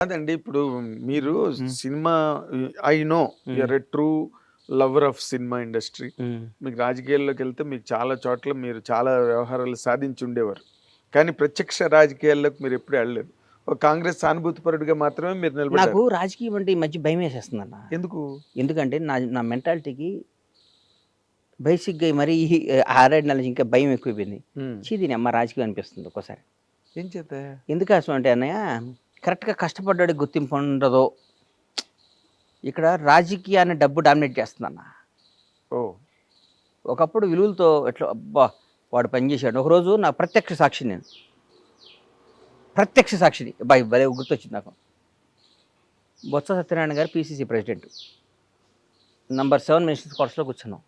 కాదండి. ఇప్పుడు మీరు cinema I know you are a true lover of cinema industry. మీకు రాజకీయాల్లోకి వెళ్తే మీకు చాలా చోట్ల మీరు చాలా వ్యవహారాలు సాధించి ఉండేవారు కానీ ప్రత్యక్ష రాజకీయాల్లోకి మీరు ఎప్పుడు వెళ్ళలేదు. ఒక కాంగ్రెస్ సానుభూతిపరుడిగా మాత్రమే మీరు నాకు నిలబడ్డారు రాజకీయం అంటే ఈ మధ్య భయం వేసేస్తుంది అన్న ఎందుకు? ఎందుకంటే నా నా మెంటాలిటీకి బేసిక్గా మరీ ఆరేడు నెలల ఇంకా భయం ఎక్కువైపోయింది. హ్మ్. చీ దీని అమ్మ రాజకీయం అనిపిస్తుంది ఒక్కోసారి. ఏం చేత ఎందుకు అసలు అంటే అన్నయ్య కరెక్ట్గా కష్టపడ్డాడు గుర్తింపు ఉండదో ఇక్కడ రాజకీయాన్ని డబ్బు డామినేట్ చేస్తుందన్న. ఓ. ఒకప్పుడు విలువలతో ఎట్లా అబ్బా వాడు పనిచేశాడు ఒకరోజు నా ప్రత్యక్ష సాక్షి నేను. ప్రత్యక్ష సాక్షిని. బాయ్ భలే గుర్తొచ్చింది నాకు. Botsa Satyanarayana garu PCC president. Number seven ministers కోర్సులో కూర్చున్నాం.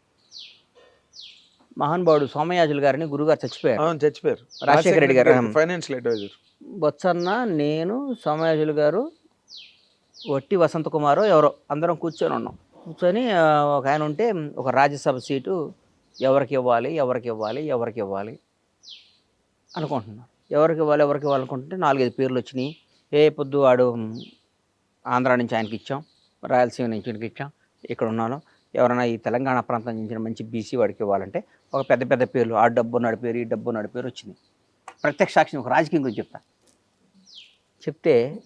మహానుభావుడు సోమయాజులు గారిని గురుగారు చచ్చిపోయారు. అవును చచ్చిపోయారు. రాజశేఖర రెడ్డి గారు. Financial advisor. బొత్సన్న నేను సోమయాజులు గారు వట్టి వసంత కుమారు ఎవరో అందరం కూర్చొని ఉన్నాం. కూర్చొని ఒక ఆయన ఉంటే ఒక రాజ్యసభ సీటు ఎవరికి ఇవ్వాలి ఎవరికి ఇవ్వాలి ఎవరికి ఇవ్వాలి అనుకుంటున్నారు. ఎవరికి ఇవ్వాలి ఎవరికి ఇవ్వాలి అనుకుంటుంటే నాలుగైదు పేర్లు వచ్చినాయి. ఏ పొద్దు వాడు ఆంధ్ర నుంచి ఆయనకి ఇచ్చాం రాయలసీమ నుంచి ఇచ్చాం ఇక్కడ ఉన్నాను. ఎవరైనా ఈ తెలంగాణ ప్రాంతం నుంచి మంచి బీసీ వాడికి ఇవ్వాలంటే ఒక పెద్ద పెద్ద పేర్లు ఆ డబ్బు ఉన్నాడు పేరు ఈ డబ్బు ఉన్నాడు పేరు వచ్చింది. ప్రత్యక్ష సాక్షిని ఒక రాజకీయం గురించి చెప్తా. చెప్తే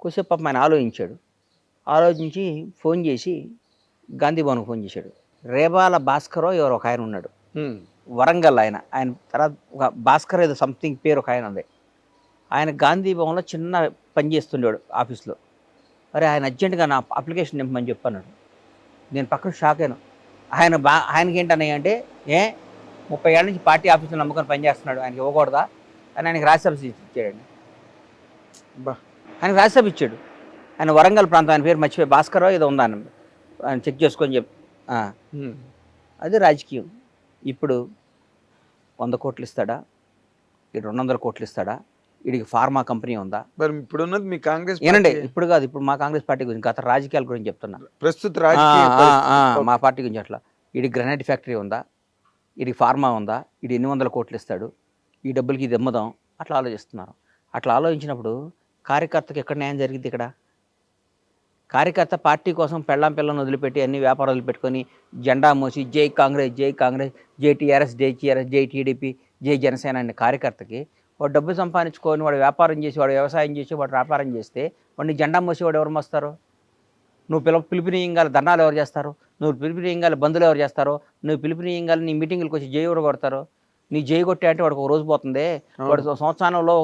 కొద్దిసేపు పాపం ఆయన ఆలోచించాడు. ఆలోచించి ఫోన్ చేసి గాంధీ భవన్కి ఫోన్ చేశాడు. రేబాల భాస్కరో ఎవరో ఒక ఆయన ఉన్నాడు. వరంగల్ ఆయన. ఆయన తర్వాత ఒక భాస్కర్ ఏదో సంథింగ్ పేరు ఒక ఆయన ఉంది. ఆయన గాంధీ భవన్లో చిన్న పని చేస్తుండేవాడు ఆఫీస్లో. అరే ఆయన అర్జెంటుగా నా అప్లికేషన్ నింపమని చెప్పన్నాడు. నేను పక్కన షాక్ అయినా. ఆయన బా ఆయనకి ఏంటన్నాయి అంటే ఏ ముప్పై ఏళ్ళ నుంచి పార్టీ ఆఫీసులో నమ్ముకొని పనిచేస్తున్నాడు. ఆయనకి ఇవ్వకూడదా? అని ఆయనకి రాజ్యసభ ఇచ్చాడండి. బా ఆయనకి రాజ్యసభ ఇచ్చాడు. ఆయన వరంగల్ ప్రాంతం ఆయన పేరు మర్చిపోయి. భాస్కరో ఏదో ఉందా ఆయన చెక్ చేసుకొని చెప్పి ఆ, అది రాజకీయం. ఇప్పుడు వంద కోట్లు ఇస్తాడా? ఈ రెండు వందల కోట్లు ఇస్తాడా? వీడికి ఫార్మా కంపెనీ ఉందా? మరి ఇప్పుడు ఉన్నది మీ కాంగ్రెస్ ఏనండి. ఇప్పుడు కాదు ఇప్పుడు మా కాంగ్రెస్ పార్టీ గురించి గత రాజకీయాల గురించి చెప్తున్నా. ప్రస్తుత మా పార్టీ గురించి అట్లా. వీడికి గ్రనైట్ ఫ్యాక్టరీ ఉందా? వీడికి ఫార్మా ఉందా? వీడు ఎన్ని వందల కోట్లు ఇస్తాడు? ఈ డబ్బులకి ఇది అమ్ముదాం అట్లా ఆలోచిస్తున్నారు. అట్లా ఆలోచించినప్పుడు కార్యకర్తకి ఎక్కడ న్యాయం జరిగింది ఇక్కడ? కార్యకర్త పార్టీ కోసం పెళ్ళాం పిల్లని వదిలిపెట్టి అన్ని వ్యాపారాలు వదిలిపెట్టుకొని జెండా మోసి జై కాంగ్రెస్ జై కాంగ్రెస్ జై టీఆర్ఎస్ జై టీఆర్ఎస్ జై టీడీపీ జై జనసేన అనే కార్యకర్తకి వాడు డబ్బు సంపాదించుకొని వాడు వ్యాపారం చేసి వాడు వ్యవసాయం చేసి వాడు వ్యాపారం చేస్తే వాడిని జెండా మోసి వాడు ఎవరు మోస్తారు? నువ్వు పిల పిలుపునీయంగాలి ధర్నాలు ఎవరు చేస్తారు? నువ్వు పిలుపునీయంగాలి బంధువులు ఎవరు చేస్తారు? నువ్వు పిలుపునీయంగాలి నీ మీటింగ్లకు వచ్చి జై ఎవరు కొడతారు? నీ జై కొట్టే అంటే వాడికి ఒక రోజు పోతుంది. వాడు సంవత్సరంలో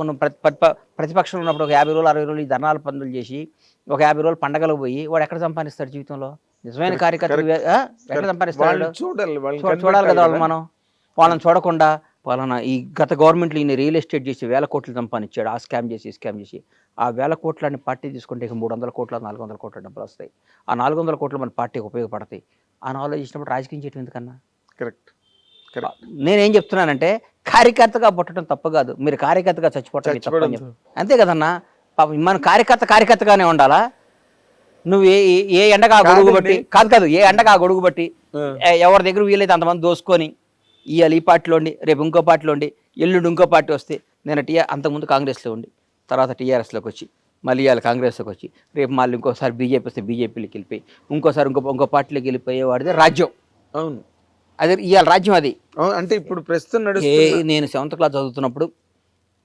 ప్రతిపక్షంలో ఉన్నప్పుడు ఒక యాభై రోజులు అరవై రోజులు ఈ ధర్నాలు పందులు చేసి ఒక యాభై రోజులు పండగలు పోయి వాడు ఎక్కడ సంపాదిస్తాడు జీవితంలో? నిజమైన కార్యకర్త correct. ఆ? ఎక్కడ సంపాదిస్తాడు చూడాలి కదా వాళ్ళు మనం. వాళ్ళని చూడకుండా వాళ్ళని ఈ గత గవర్నమెంట్లో ఈయన రియల్ ఎస్టేట్ చేసి వేల కోట్లు సంపాదించాడు ఆ స్కామ్ చేసి ఈ స్కామ్ చేసి ఆ వేల కోట్లని పార్టీ తీసుకుంటే ఇక మూడు వందల కోట్ల నాలుగు వందల కోట్ల డబ్బులు వస్తాయి. ఆ నాలుగు వందల కోట్లు మన పార్టీకి ఉపయోగపడతాయి. అని ఆలోచించినప్పుడు రాజకీయం చేయడం ఎందుకన్నా? కరెక్ట్. నేనేం చెప్తున్నానంటే కార్యకర్తగా పుట్టడం తప్పు కాదు. మీరు కార్యకర్తగా చచ్చిపోవటం. అంతే కదన్నా? పాపం మన కార్యకర్త కార్యకర్తగానే ఉండాలా? నువ్వు ఏ ఏ- ఎండగా గొడుగు బట్టి కాదు కాదు ఏ ఎండగా గొడుగు బట్టి ఎవరి దగ్గర వీలైతే అంతమంది దోసుకొని ఇవాళ ఈ పార్టీలో ఉండి రేపు ఇంకో పార్టీలో ఉండి ఎల్లుండి ఇంకో పార్టీ వస్తే నేను టీఆర్ అంతకుముందు కాంగ్రెస్లో ఉండి తర్వాత టీఆర్ఎస్లోకి వచ్చి మళ్ళీ ఇవాళ కాంగ్రెస్లోకి వచ్చి రేపు మళ్ళీ ఇంకోసారి బీజేపీ వస్తే బీజేపీలోకి వెళ్ళిపోయి ఇంకోసారి ఇంకో ఇంకో పార్టీలోకి వెళ్ళిపోయేవాడిది రాజ్యం. అవును. అదే ఇవాళ రాజ్యం అది. అంటే ఇప్పుడు ప్రస్తుతం నేను సెవెంత్ క్లాస్ చదువుతున్నప్పుడు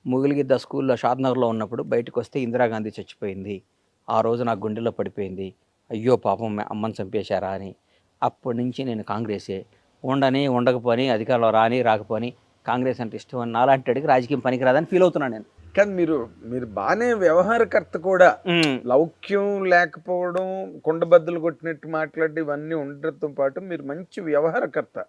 ముగిలిగిద్ద స్కూల్లో షాద్నగర్లో ఉన్నప్పుడు బయటకు వస్తే ఇందిరాగాంధీ చచ్చిపోయింది. ఆ రోజు నా గుండెలో పడిపోయింది. అయ్యో పాపం అమ్మని చంపేశారా అని. అప్పటి నుంచి నేను కాంగ్రెసే. ఉండని ఉండకపోని అధికారంలో రాని రాకపోని కాంగ్రెస్ అంటే ఇష్టం అని నాలాంటి వాడికి రాజకీయం పనికిరాదని ఫీల్ అవుతున్నాను నేను. కానీ మీరు మీరు బాగానే వ్యవహారకర్త కూడా. లౌక్యం లేకపోవడం కుండబద్దలు కొట్టినట్టు మాట్లాడి ఇవన్నీ ఉండటంతో పాటు మీరు మంచి వ్యవహారకర్త.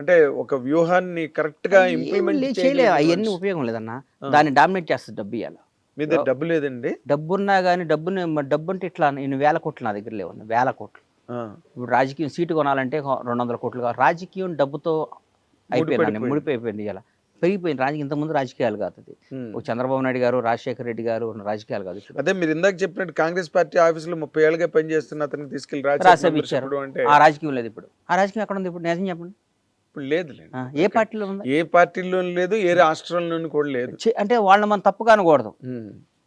అంటే ఒక వ్యూహాన్ని కరెక్ట్గా ఇంప్లిమెంట్ ఏం లే- చేయలే అవన్నీ ఉపయోగం లేదన్న. దాన్ని డామినేట్ చేస్తుంది డబ్బు ఇవ్వాలి మీ దగ్గర డబ్బు లేదండి? డబ్బున్నా కానీ డబ్బుని డబ్బు అంటే ఇట్లా నేను వేల కోట్లు నా దగ్గర లేవన్న వేల కోట్లు. ఇప్పుడు రాజకీయం సీటు కొనాలంటే రెండు వందల కోట్లు కావాలి రాజకీయం డబ్బుతో అయిపోయింది ముడిపడిపోయింది. ముడిపోయిపోయింది ఇలా పెరిగిపోయింది రాజకీయం ఇంతకుముందు రాజకీయాలు కాదు అది. చంద్రబాబు నాయుడు గారు రాజశేఖర రెడ్డి గారు రాజకీయాలు కాదు. అదే మీరు ఇందాక చెప్పినట్టు కాంగ్రెస్ పార్టీ ఆఫీసులో ముప్పై ఏళ్ళుగా పనిచేస్తున్న అతనికి తీసుకెళ్ళి రాజ్యసభ ఇచ్చారు. ఆ రాజకీయం లేదు ఇప్పుడు. ఆ రాజకీయం ఎక్కడ ఉంది ఇప్పుడు? నిజం చెప్పండి. ఇప్పుడు ఆ, ఏ పార్టీలో ఉంది? ఏ పార్టీలోనూ లేదు ఏ రాష్ట్రంలోనూ కూడా లేదు. అంటే వాళ్ళని మనం తప్పుగా అనకూడదు.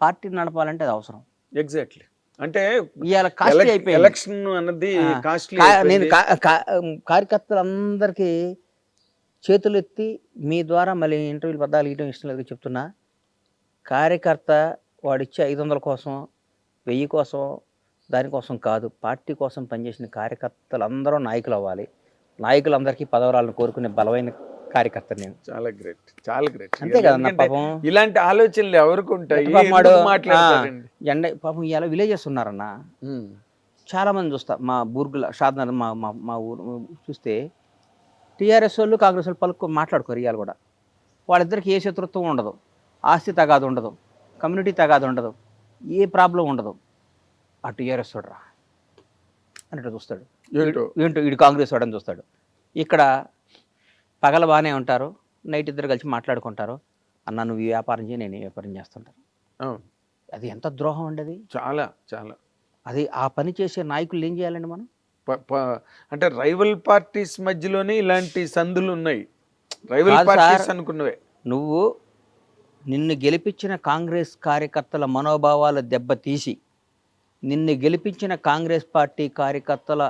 పార్టీ నడపాలంటే అది అవసరం. ఎగ్జాక్ట్లీ. అంటే ఇవాళ కాస్ట్లీ అయిపోయింది. ఎలక్షన్ అన్నది కాస్ట్లీ నేను కార్యకర్తలందరికీ చేతులు ఎత్తి మీ ద్వారా మళ్ళీ ఇంటర్వ్యూలు పద్దాలు ఇవ్వడం ఇష్టం లేదు చెప్తున్నా. కార్యకర్త వాడిచ్చే ఐదు వందల కోసం వెయ్యి కోసం దానికోసం కాదు పార్టీ కోసం పనిచేసిన కార్యకర్తలందరూ నాయకులు అవ్వాలి. నాయకులందరికీ పదవరాలను కోరుకునే బలమైన కార్యకర్త నేను. చాలా గ్రేట్ చాలా గ్రేట్ అంతే కదన్న పాపం. ఇలాంటి ఆలోచనలు ఎవరికి ఉంటాయి? వాడు, ఎండ పాపం ఇలా విలేజెస్ ఉన్నారన్న. చాలా మంది చూస్తా మా బూర్గుల షాద్నగర్ మా మా ఊరు చూస్తే టీఆర్ఎస్ వాళ్ళు కాంగ్రెస్ వాళ్ళు పలుకు మాట్లాడుకోరు ఇవాళ కూడా. వాళ్ళిద్దరికి ఏ శత్రుత్వం ఉండదు. ఆస్తి తగాదు ఉండదు. కమ్యూనిటీ తగాదు ఉండదు. ఏ ప్రాబ్లం ఉండదు. ఆ టీఆర్ఎస్ చూడరా అన్నట్టు చూస్తాడు. ఏంటో? ఏంటో వీడు కాంగ్రెస్ వాడని చూస్తాడు. ఇక్కడ పగల బాగానే ఉంటారు. నైట్ ఇద్దరు కలిసి మాట్లాడుకుంటారు. అన్న నువ్వు ఈ వ్యాపారం చేయి నేను ఈ వ్యాపారం చేస్తుంటాను అది ఎంత ద్రోహం అండి అది? చాలా చాలా. అది ఆ పని చేసే నాయకులు ఏం చేయాలండి మనం? అంటే రైవల్ పార్టీస్ మధ్యలోనే ఇలాంటి సందులు ఉన్నాయి. Rival parties. అనుకున్నవే. నువ్వు నిన్ను గెలిపించిన కాంగ్రెస్ కార్యకర్తల మనోభావాలు దెబ్బతీసి నిన్ను గెలిపించిన కాంగ్రెస్ పార్టీ కార్యకర్తల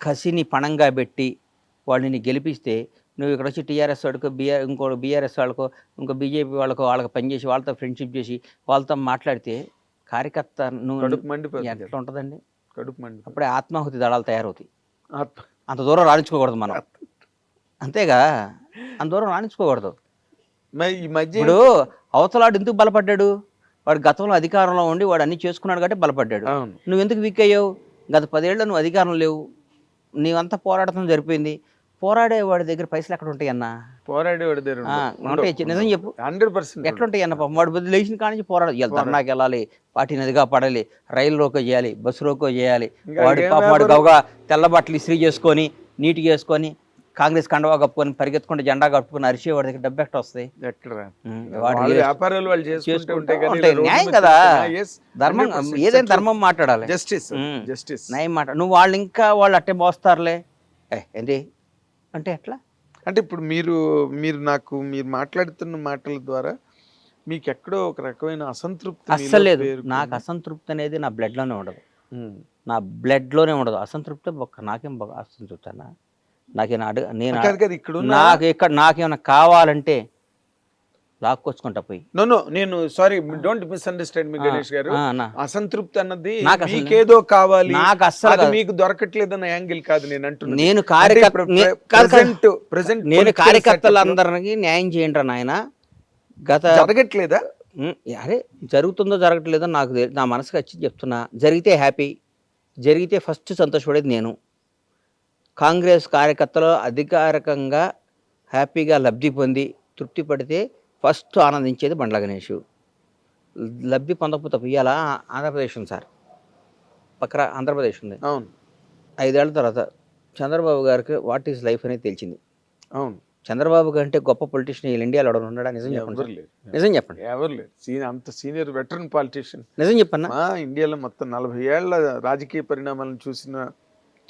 కసిని పణంగా పెట్టి వాళ్ళని గెలిపిస్తే నువ్వు ఇక్కడ వచ్చి టీఆర్ఎస్ వాడికో బీఆర్ ఇంకో బీఆర్ఎస్ వాళ్ళకో ఇంకో బీజేపీ వాళ్ళకో వాళ్ళకి పనిచేసి వాళ్ళతో ఫ్రెండ్షిప్ చేసి వాళ్ళతో మాట్లాడితే కార్యకర్త నువ్వు ఎట్లా ఉంటుందండి? కడుపు మండిపోతుంది. అప్పుడే ఆత్మాహుతి దళాలు తయారవుతాయి. అంత దూరం రాణించుకోకూడదు మనం. అంతేగా? అంత దూరం రాణించుకోకూడదు. ఈ మధ్య ఇప్పుడు అవతలాడు ఎందుకు బలపడ్డాడు? వాడు గతంలో అధికారంలో ఉండి వాడు అన్ని చేసుకున్నాడు కాబట్టి బలపడ్డాడు. నువ్వు ఎందుకు వీక్ అయ్యావు? గత పదేళ్ళు నువ్వు అధికారం లేవు. నీవంతా పోరాడటం జరిపోయింది పోరాడే వాడి దగ్గర పైసలు ఎక్కడ ఉంటాయి అన్న? పోరాడేవాడి దగ్గర ఉంటాయి నిజం చెప్పు. హండ్రెడ్ పర్సెంట్ ఎట్లా ఉంటాయి అన్న పాపం? వాడు లేచిన కాడి నుంచి పోరాడు. ఇవాళ ధర్నాకి వెళ్ళాలి పార్టీ నదిగా పడాలి రైలు రోకో చేయాలి బస్సు రోకో చేయాలి. వాడి పాపం వాడు? గౌగా తెల్ల బట్టలు ఇస్త్రీ చేసుకొని నీట్గా వేసుకొని కాంగ్రెస్ కండవా కప్పుకొని పరిగెత్తుకుంటే జెండా కప్పుకొని అరిసే వాడి దగ్గర డబ్బు ఎక్కడ వస్తాయి? వ్యాపారాలు వాళ్ళు చేసుకుంటూ. న్యాయం కదా. ధర్మం ఏదైనా ధర్మం మాట్లాడాలి. జస్టిస్. జస్టిస్ న్యాయం మాట నువ్వు వాళ్ళు ఇంకా వాళ్ళు అట్టే మోస్తారులే. ఏంటి? అంటే ఎట్లా? అంటే ఇప్పుడు మీరు మీరు నాకు మీరు మాట్లాడుతున్న మాటల ద్వారా మీకు ఎక్కడో ఒక రకమైన అసంతృప్తి అస్సలు లేదు. నాకు అసంతృప్తి అనేది నా బ్లడ్లోనే ఉండదు. నా బ్లడ్లోనే ఉండదు. అసంతృప్తి ఒక్క నాకేం అసంతృప్తి అన్న? నాకేనా అడుగు నేను ఇక్కడ నాకు ఇక్కడ నాకేమైనా కావాలంటే లాక్కొచ్చుకుంటా పోయి. నో నో నేను sorry don't misunderstand me Ganesh garu. అన్న. అసంతృప్తి అన్నది అసలు- మీకేదో కావాలి. నాకు కాదు. మీకు దొరకట్లేదన్న యాంగిల్ కాదు నేను అంటున్నాను నేను కార్యకర్త. ప్రెసెంట్ నేను కార్యకర్తలందరికీ న్యాయం చేయండి నాయన. గత జరగట్లేదా? అరే జరుగుతుందో జరగట్లేదో నాకు నా మనసుకు వచ్చి చెప్తున్నా. జరిగితే హ్యాపీ జరిగితే ఫస్ట్ సంతోషపడేది నేను. కాంగ్రెస్ కార్యకర్తలు అధికారికంగా హ్యాపీగా లబ్ధి పొంది తృప్తి పడితే ఫస్ట్ ఆనందించేది బండ్ల గణేష్. లబ్ధి పొందకపోతే ఇవాళ ఆంధ్రప్రదేశ్ ఉంది సార్. పక్కన ఆంధ్రప్రదేశ్ ఉంది. అవును. ఐదేళ్ళ తర్వాత చంద్రబాబు గారికి వాట్ ఈస్ లైఫ్ అనేది తెలిసింది. అవును. చంద్రబాబు కంటే గొప్ప పొలిటీషియన్ వీళ్ళు ఇండియాలో ఎవడన్నా ఉన్నాడా? నిజం చెప్పండి ఎవరు నిజం చెప్పండి. ఎవరు లేరు. సీనియర్ అంత సీనియర్ వెటరన్ పాలిటీషియన్. నిజం చెప్పన్నా? మా ఇండియాలో మొత్తం నలభై ఏళ్ళ రాజకీయ పరిణామాలను చూసిన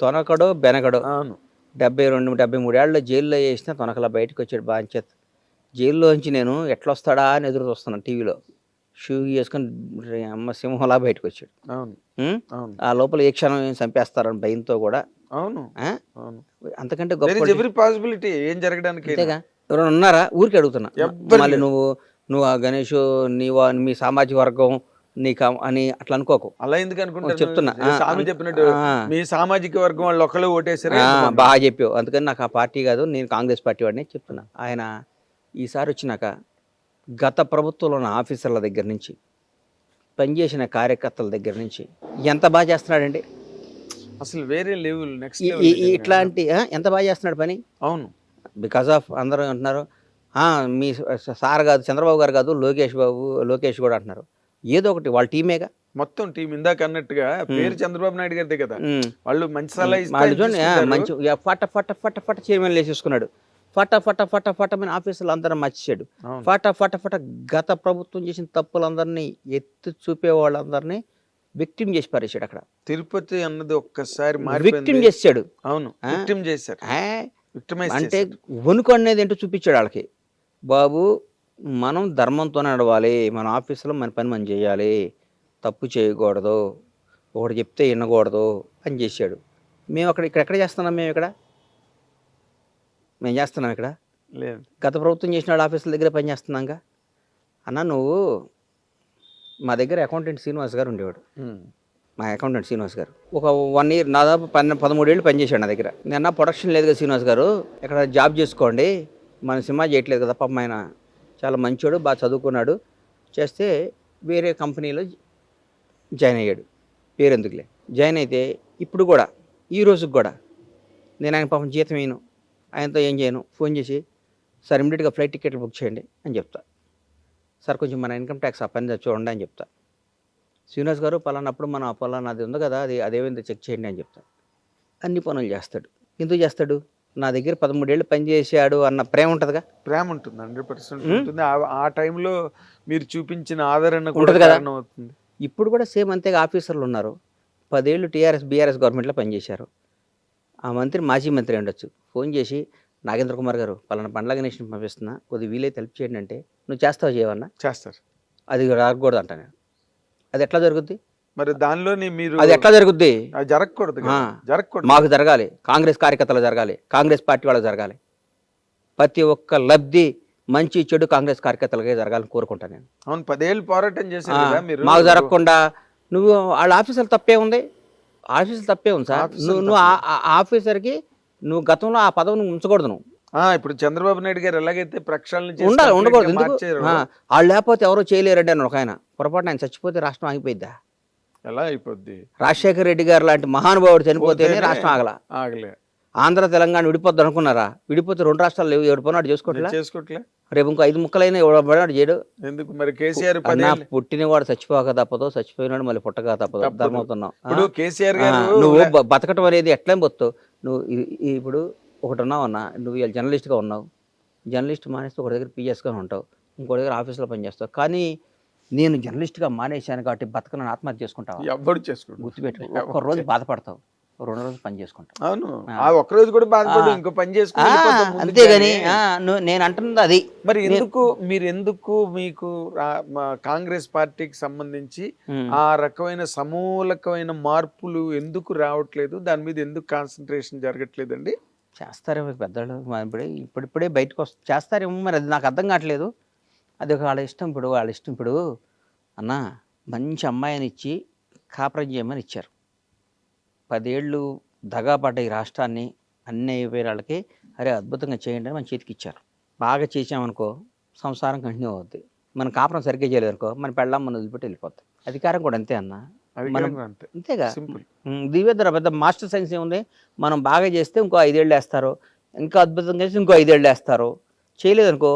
తొనకడో బెనకడో. అవును. డెబ్బై రెండు డెబ్బై మూడేళ్ళలో జైల్లో వేసిన తొనకలా బయటకు వచ్చాడు బాంచేత్ జైల్లోంచి నేను ఎట్లా వస్తాడా అని ఎదురు చూస్తున్నాను టీవీలో. షూ వేసుకొని అమ్మ సింహంలా బయటకు వచ్చాడు అవును. ఆ లోపల ఏ క్షణం ఏం చంపేస్తారని భయంతో కూడా. అవును. అంతకంటే గొప్ప ఎవ్రీ పాసిబిలిటీ ఏం జరగడానికి అంతేగా? ఎవరైనా ఉన్నారా? ఊరికి అడుగుతున్నా. మళ్ళీ. నువ్వు నువ్వు ఆ గణేష్ నీ వా- మీ సామాజిక వర్గం నీకు అని అట్లా అనుకోకు. అలా ఎందుకు అనుకుంటారు చెప్తున్నా. చెప్పినట్టు. మీ సామాజిక వర్గం వాళ్ళు ఒకళ్ళు ఓటేసారే బాగా చెప్పావు. అందుకని నాకు ఆ పార్టీ కాదు నేను కాంగ్రెస్ పార్టీ వాడిని చెప్తున్నా. ఆయన ఈసారి వచ్చినాక గత ప్రభుత్వంలో ఉన్న ఆఫీసర్ల దగ్గర నుంచి పనిచేసిన కార్యకర్తల దగ్గర నుంచి ఎంత బాగా చేస్తున్నాడండి? అసలు వేరే లెవెల్ నెక్స్ట్ ఇట్లాంటి ఎంత బాగా చేస్తున్నాడు పని? అవును. బికాస్ ఆఫ్ అందరూ అంటున్నారు "ఆ, మీ సార్ కాదు చంద్రబాబు గారు కాదు లోకేష్ బాబు లోకేష్ కూడా అంటున్నారు. ఏదో ఒకటి వాళ్ళ టీమేగా. మొత్తం టీం ఇందాక అన్నట్టుగా పేరు చంద్రబాబు నాయుడు గారిదే కదా. వాళ్ళు మంచి సలహా. మంచి ఫట ఫట ఫట ఫట చైర్మన్ వేసేసుకున్నాడు ఫట ఫట ఫట ఫట మన ఆఫీసులు అందరం మర్చిచాడు అవును. ఫట ఫట ఫట గత ప్రభుత్వం చేసిన తప్పులందరినీ ఎత్తి చూపే వాళ్ళందరినీ విక్టిమ్ చేసి పారేసాడు అక్కడ. తిరుపతి అన్నది ఒక్కసారి విక్టిమ్ చేసాడు అవును? విక్టిమ్ విక్టిమైజ్ అంటే వణుకు అనేది ఏంటో చూపించాడు వాళ్ళకి. బాబు మనం ధర్మంతో నడవాలి మన ఆఫీసులో మన పని మనం చేయాలి తప్పు చేయకూడదు ఒకటి చెప్తే వినకూడదు అని చేశాడు. మేము అక్కడ ఇక్కడ ఎక్కడ చేస్తున్నాం మేము ఇక్కడ? మేము చేస్తున్నాం ఇక్కడ? లేదు. గత ప్రభుత్వం చేసిన వాళ్ళ ఆఫీసుల దగ్గర పని చేస్తున్నాంగా? అన్న నువ్వు మా దగ్గర అకౌంటెంట్ శ్రీనివాస్ గారు ఉండేవాడు. మా అకౌంటెంట్ శ్రీనివాస్ గారు. ఒక వన్ ఇయర్ దాదాపు పన్నెండు పదమూడేళ్ళు పనిచేశాడు నా దగ్గర. నేను ప్రొడక్షన్ లేదు కదా శ్రీనివాస్ గారు. ఇక్కడ జాబ్ చేసుకోండి మన సినిమా చేయట్లేదు కదా పాపం ఆయన. చాలా మంచోడు బాగా చదువుకున్నాడు. చేస్తే వేరే కంపెనీలో జాయిన్ అయ్యాడు. పేరెందుకులే. జాయిన్ అయితే ఇప్పుడు కూడా ఈ రోజుకి కూడా నేను ఆయన పాపం జీతం వేయను ఆయనతో ఏం చేయను ఫోన్ చేసి సార్ ఇమీడియట్గా ఫ్లైట్ టికెట్లు బుక్ చేయండి అని చెప్తా. సార్ కొంచెం మన ఇన్కమ్ ట్యాక్స్ ఆ పని చూడండి అని చెప్తా. శ్రీనివాస్ గారు పలానప్పుడు మన పలానా అది ఉంది కదా అది అదేమైందో చెక్ చేయండి అని చెప్తాను అన్ని పనులు చేస్తాడు. ఎందుకు చేస్తాడు? నా దగ్గర పదమూడేళ్ళు పని చేశాడు అన్న ప్రేమ ఉంటుందిగా? ప్రేమ ఉంటుంది హండ్రెడ్ పర్సెంట్ ఉంటుంది. ఆ- టైంలో మీరు చూపించిన ఆదరణ కూడా ఉంటది కదా. కారణం అవుతుంది ఇప్పుడు కూడా సేమ్ అంతేగా ఆఫీసర్లు ఉన్నారు. పదేళ్ళు టీఆర్ఎస్ బీఆర్ఎస్ గవర్నమెంట్లో పనిచేశారు ఆ మంత్రి మాజీ మంత్రి ఉండొచ్చు. ఫోన్ చేసి నాగేంద్ర కుమార్ గారు పలానా పండ్ల గణేష్ని పంపిస్తున్నా కొద్ది వీలైతే హెల్ప్ చేయండి అంటే నువ్వు చేస్తావు చేయవన్నా చేస్తారు. అది రాకూడదు అంట నేను. అది ఎట్లా జరుగుద్ది? మరి దానిలోని మీరు అది ఎట్లా జరుగుద్ది? అది జరగకూడదు. జరగకూడదు. మాకు జరగాలి. కాంగ్రెస్ కార్యకర్తలు జరగాలి. కాంగ్రెస్ పార్టీ వాళ్ళకి జరగాలి. ప్రతి ఒక్క లబ్ధి మంచి చెడు కాంగ్రెస్ కార్యకర్తలకే జరగాలని కోరుకుంటాను నేను. అవును పదేళ్ళు పోరాటం మీరు. మాకు జరగకుండా నువ్వు వాళ్ళ ఆఫీసర్ తప్పే ఉంది. ఆఫీసర్ తప్పే ఉంది సార్. నువ్వు నువ్వు ఆఫీసర్కి నువ్వు గతంలో ఆ పదవిని ఉంచకూడదు నువ్వు. ఇప్పుడు చంద్రబాబు నాయుడు గారు ఎలాగైతే ప్రక్షాళన చేసి ఉండాలి ఉండకూడదు. వాళ్ళు లేకపోతే ఎవరో చేయలేరండి అని ఒక ఆయన. పొరపాటున ఆయన చచ్చిపోతే రాష్ట్రం ఆగిపోయిద్దా? ఎలా అయిపోద్ది? రాజశేఖర రెడ్డి గారు లాంటి మహానుభావుడు చనిపోతేనే పోతేనే రాష్ట్రం ఆగల. ఆగలే. ఆంధ్ర తెలంగాణ విడిపోద్ది అనుకున్నారా? విడిపోతే రెండు రాష్ట్రాలు లేవు. ఎవడు పోనాడు చేసుకోవట్లే? చేసుకోవట్లే రేపు ఇంకో ఐదు ముక్కలైనా ఎవడు చేయడు. ఎందుకు? మరి కేసీఆర్ పదేళ్ళు పుట్టినవాడు చచ్చిపోక తప్పదు చచ్చిపోయినాడు మళ్ళీ పుట్టక తప్పదు. ధర్మవుతున్నావు ఇప్పుడు కేసీఆర్ గారు నువ్వు బతకటం అనేది ఎట్లా బతావు నువ్వు ఇప్పుడు ఒకటి ఉన్నావు అన్న నువ్వు ఇవాళ జర్నలిస్ట్గా ఉన్నావు. జర్నలిస్ట్ మానేస్తే ఒక దగ్గర పిఎస్గా ఉంటావు. ఇంకో దగ్గర ఆఫీస్లో పనిచేస్తావు. కానీ నేను జర్నలిస్ట్గా మానేశాను కాబట్టి బతకను ఆత్మహత్య చేసుకుంటావు? ఎవ్వడు చేసుకోడు. గుర్తుపెట్టు ఒక్క రోజు బాధపడతావు. రెండు రోజులు పని చేసుకుంటావు. అవును. ఆ. ఒక్క రోజు కూడా బాధపడు. ఇంకో పని ముందుకు అంతేగాని నేను అంటున్నది అది. మరి ఎందుకు మీరు ఎందుకు మీకు కాంగ్రెస్ పార్టీకి సంబంధించి. ఆ రకమైన సమూలకమైన మార్పులు ఎందుకు రావట్లేదు? దాని మీద ఎందుకు కాన్సన్ట్రేషన్ జరగట్లేదండి? చేస్తారేమో మరి ఇప్పుడే ఇప్పుడిప్పుడే బయటకు వస్త చేస్తారేమో మరి అది నాకు అర్థం కావట్లేదు. అది ఒక వాళ్ళ ఇష్టం ఇప్పుడు వాళ్ళ ఇష్టం ఇప్పుడు అన్న మంచి అమ్మాయిని ఇచ్చి కాపురం చేయమని ఇచ్చారు. పదేళ్ళు దగాపడ్డ ఈ రాష్ట్రాన్ని అన్ని అయిపోయిన వాళ్ళకి అరే అద్భుతంగా చేయండి అని మన చేతికి ఇచ్చారు. బాగా చేసామనుకో సంసారం కంటిన్యూ అవుద్ది. మన కాపురం సరిగ్గా చేయలేదు అనుకో మన పెళ్ళం మన వదిలిపెట్టి వెళ్ళిపోతుంది అధికారం కూడా అంతే అన్న. అంతేగా. సింపుల్. దివ్యధర పెద్ద మాస్టర్ సైన్స్ ఏముంది? మనం బాగా చేస్తే ఇంకో ఐదేళ్ళు వేస్తారు. ఇంకా అద్భుతంగా చేస్తే ఇంకో ఐదేళ్ళు వేస్తారు. చేయలేదనుకో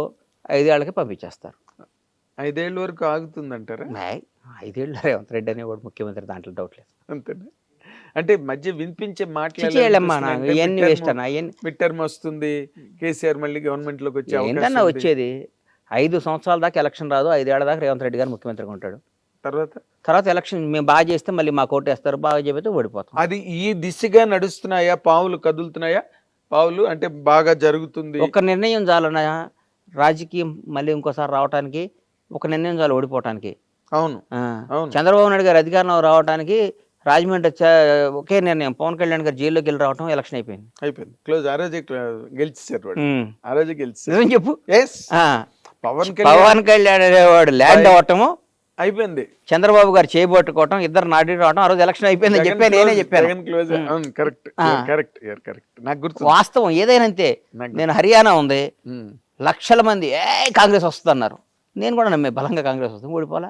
ఐదేళ్ళకి పంపించేస్తారు. ఐదేళ్ళ వరకు ఆగుతుందంటారా? ఐదేళ్ళు రేవంత్ రెడ్డి అనేవాడు ముఖ్యమంత్రి దాంట్లో డౌట్ లేదు. అంతేనా? అంటే మధ్య వినిపించే మిడ్ టర్మ్ వస్తుంది కేసీఆర్ మళ్ళీ గవర్నమెంట్లోకి వచ్చే ఏంటన్నా. వచ్చేది? ఐదు సంవత్సరాల దాకా ఎలక్షన్ రాదు ఐదేళ్ళ దాకా రేవంత్ రెడ్డి గారు ముఖ్యమంత్రిగా ఉంటాడు. తర్వాత? తర్వాత ఎలక్షన్ మేము బాగా చేస్తే మళ్ళీ మా కోట వేస్తారు బాగా చెబితే ఓడిపోతాం. అది ఈ దిశగా నడుస్తున్నాయా? పావులు కదులుతున్నాయా? పావులు అంటే బాగా జరుగుతుంది. ఒక నిర్ణయం చాలన్న రాజకీయం మళ్ళీ ఇంకోసారి రావడానికి ఒక నిర్ణయం చాలు ఓడిపోవటానికి. అవును. చంద్రబాబు నాయుడు గారు అధికారంలో రావడానికి రాజమండ్రి ఒకే నిర్ణయం. పవన్ కళ్యాణ్ గారు జైల్లోకి వెళ్ళి రావటం ఎలక్షన్ అయిపోయింది. అయిపోయింది. క్లోజ్ ఆ రోజే ఉమ్. ఆ రోజే గెలిచారు నిజం చెప్పు. ఎస్. పవన్ కళ్యాణ్ పవన్ కళ్యాణ్ అనేవాడు ల్యాండ్ అవ్వటము అయిపోయింది. చంద్రబాబు గారు చేయబట్టుకోవటం ఇద్దరు నాటి రావటం ఆ రోజు ఎలక్షన్ అయిపోయింది చెప్పాను నేనే చెప్పాను. కరెక్ట్. కరెక్ట్ కరెక్ట్ నాకు గుర్తు వాస్తవం ఏదైనా అంతే. నేను హర్యానా ఉంది. లక్షల మంది ఏ కాంగ్రెస్ వస్తుంది అన్నారు నేను కూడా నమ్మే బలంగా కాంగ్రెస్ వస్తుంది. ఓడిపోలా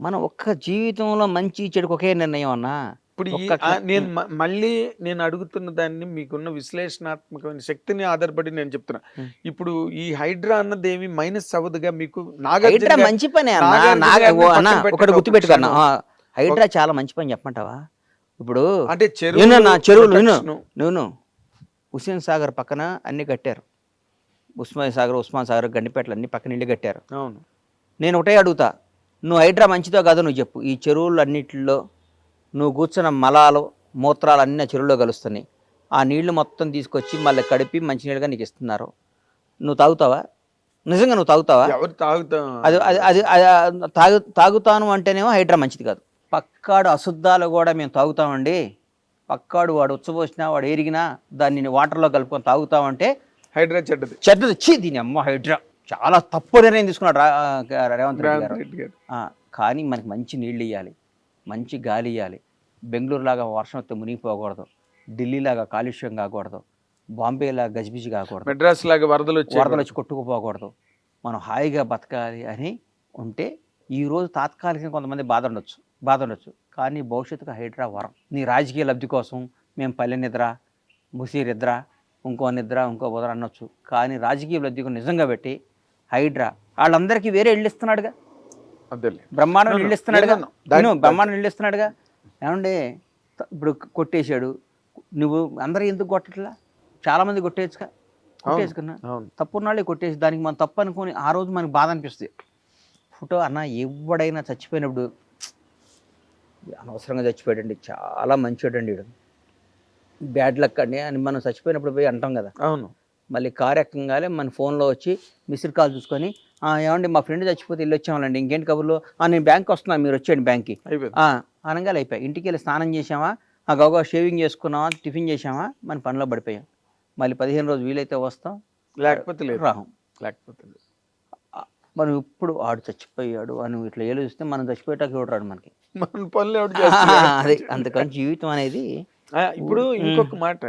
మనం ఒక్క జీవితంలో మంచి చెడుకు ఒకే నిర్ణయం అన్నా ఇప్పుడు నేను మళ్ళీ నేను అడుగుతున్న దాన్ని మీకున్న విశ్లేషణాత్మకమైన శక్తిని ఆధారపడి నేను చెప్తున్నా. ఇప్పుడు ఈ హైడ్రా అన్నది ఏమి మైనస్ అవ్వదుగా మీకు నాగార్జున గారు- మంచి పని ఒకటి గుర్తుపెట్టుకన్నా హైడ్రా చాలా మంచి పని చెప్పమంటావా? ఇప్పుడు అంటే నా చెరువులు. నువ్వు హుస్సేన్ సాగర్ పక్కన అన్ని కట్టారు. ఉస్మాన్ సాగర్ ఉస్మాన్ సాగర్ గండిపేటలు అన్ని పక్కన ఇల్లు కట్టారు. అవును. నేను ఒకటే అడుగుతా నువ్వు హైడ్రా మంచిదో కాదో నువ్వు చెప్పు. ఈ చెరువులు అన్నిటిలో నువ్వు కూర్చున్న మలాలు మూత్రాలు అన్ని చెరువులో కలుస్తున్నాయి. ఆ నీళ్ళు మొత్తం తీసుకొచ్చి మళ్ళీ కడిపి మంచినీళ్ళుగా నీకు ఇస్తున్నారు. నువ్వు తాగుతావా? నిజంగా నువ్వు తాగుతావా? ఎవరు తాగుతాం? అది అది అది అది తాగు తాగుతాను అంటేనేమో హైడ్రా మంచిది కాదు. పక్కాడు అశుద్ధాలు కూడా మేము తాగుతామండి. పక్కాడు వాడు ఉచ్చబోసినా వాడు ఎరిగినా దాన్ని వాటర్లో కలుపుకొని తాగుతామంటే హైడ్రా చెడ్డది. చెడ్డది. వచ్చి దీని అమ్మ హైడ్రా. చాలా తప్పు నిర్ణయం తీసుకున్నాడు రేవంత్ రెడ్డి గారు. కానీ మనకి మంచి నీళ్ళు ఇవ్వాలి మంచి గాలి ఇవ్వాలి బెంగళూరు లాగా వర్షం వస్తే మునిగిపోకూడదు. ఢిల్లీ లాగా కాలుష్యం కాకూడదు. బాంబే లాగా గజిబిజి కాకూడదు. మెడ్రాస్ లాగా వరదలు వచ్చి వరదలు వచ్చి కొట్టుకుపోకూడదు. మనం హాయిగా బతకాలి అని ఉంటే ఈ రోజు తాత్కాలికంగా కొంతమంది బాధ ఉండొచ్చు. బాధ ఉండొచ్చు. కానీ భవిష్యత్తుకు హైడ్రా వరం. నీ రాజకీయ లబ్ధి కోసం మేము పల్లె నిద్ర ముసీ నిద్ర ఇంకో నిద్ర ఇంకో బుధర అనొచ్చు. కానీ రాజకీయ లబ్ధి కోసం నిజంగా పెట్టి హైడ్రా. వాళ్ళందరికీ వేరే ఇళ్ళు ఇస్తున్నాడుగా? అదేలే బ్రహ్మాండం. ఇళ్ళు ఇస్తున్నాడుగా? నేను బ్రహ్మాండం ఇళ్ళు ఇస్తున్నాడుగా? ఏమండి ఇప్పుడు కొట్టేశాడు. నువ్వు అందరూ ఎందుకు కొట్టట్లా? చాలా మంది కొట్టేయచ్చుగా కొట్టేసుకున్నా అవును. తప్పు ఉన్నాళ్ళే కొట్టేసి దానికి మనం తప్పు అనుకొని ఆ రోజు మనకి బాధ అనిపిస్తుంది. ఫోటో అన్న ఎవడైనా చచ్చిపోయినప్పుడు అనవసరంగా చచ్చిపోయాడండి. చాలా మంచివాడండి వీడు. బ్యాడ్ లక్ అండి. అని మనం చచ్చిపోయినప్పుడు పోయి అంటాం కదా. అవును. మళ్ళీ కార్ ఎక్కంగానే మన ఫోన్లో వచ్చి మిస్డ్ కాల్ చూసుకొని "ఆ, ఏమండి మా ఫ్రెండ్ చచ్చిపోతే వెళ్ళి వచ్చామండి. ఇంకేంటి కబుర్లో? "ఆ, నేను బ్యాంక్ వస్తున్నాను మీరు వచ్చేయండి బ్యాంక్కి. అనగానే అయిపోయాయి. ఇంటికి వెళ్ళి స్నానం చేసామా ఆ గౌగా షేవింగ్ చేసుకున్నామా? టిఫిన్ చేసామా మన పనిలో పడిపోయాం. మళ్ళీ పదిహేను రోజు వీలైతే వస్తాం. లేకపోతే లేదు. రాహం. లేకపోతే మనం ఇప్పుడు ఆడు చచ్చిపోయాడు అని ఇట్లా ఏలు చూస్తే మనం చచ్చిపోయేటానికి ఎవడు రాడు మనకి? మన పనులు అదే అందుకని జీవితం అనేది ఇప్పుడు ఇంకొక మాట.